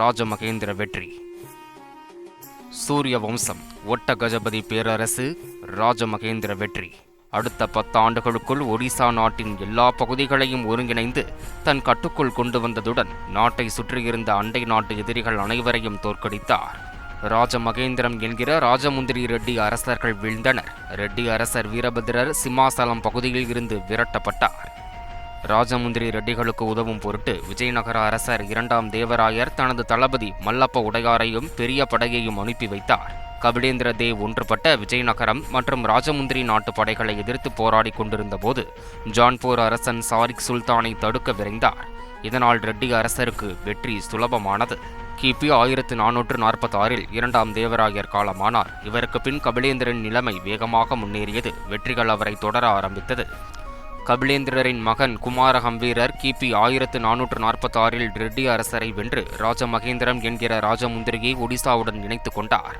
ராஜமகேந்திர வெற்றி. சூரிய வம்சம் ஒட்ட கஜபதி பேரரசு ராஜமகேந்திர வெற்றி. அடுத்த பத்தாண்டுகளுக்குள் ஒடிசா நாட்டின் எல்லா பகுதிகளையும் ஒருங்கிணைந்து தன் கட்டுக்குள் கொண்டு வந்ததுடன் நாட்டை சுற்றியிருந்த அண்டை நாட்டு எதிரிகள் அனைவரையும் தோற்கடித்தார். ராஜமகேந்திரம் என்கிற ராஜமுந்திரி ரெட்டி அரசர்கள் வீழ்ந்தனர். ரெட்டி அரசர் வீரபத்திரர் சிம்மாசலம் பகுதியில் இருந்து விரட்டப்பட்டார். ராஜமுந்திரி ரெட்டிகளுக்கு உதவும் பொருட்டு விஜயநகர அரசர் இரண்டாம் தேவராயர் தனது தளபதி மல்லப்ப உடையாரையும் பெரிய படையையும் அனுப்பி வைத்தார். கபிலேந்திர தேவ் ஒன்றுபட்ட விஜயநகரம் மற்றும் ராஜமுந்திரி நாட்டு படைகளை எதிர்த்து போராடி கொண்டிருந்த போது ஜான்பூர் அரசன் சாரிக் சுல்தானை தடுக்க விரைந்தார். இதனால் ரெட்டி அரசருக்கு வெற்றி சுலபமானது. கிபி ஆயிரத்து நானூற்று நாற்பத்தாறில் இரண்டாம் தேவராயர் காலமானார். இவருக்கு பின் கபிலேந்திரன் நிலைமை வேகமாக முன்னேறியது. வெற்றிகள் அவரை தொடர ஆரம்பித்தது. கபிலேந்திரரின் மகன் குமாரகம் வீரர் கிபி ஆயிரத்து நானூற்று நாற்பத்தாறில் ரெட்டி அரசரை வென்று ராஜமகேந்திரம் என்கிற ராஜமுந்திரியை ஒடிசாவுடன் இணைத்து கொண்டார்.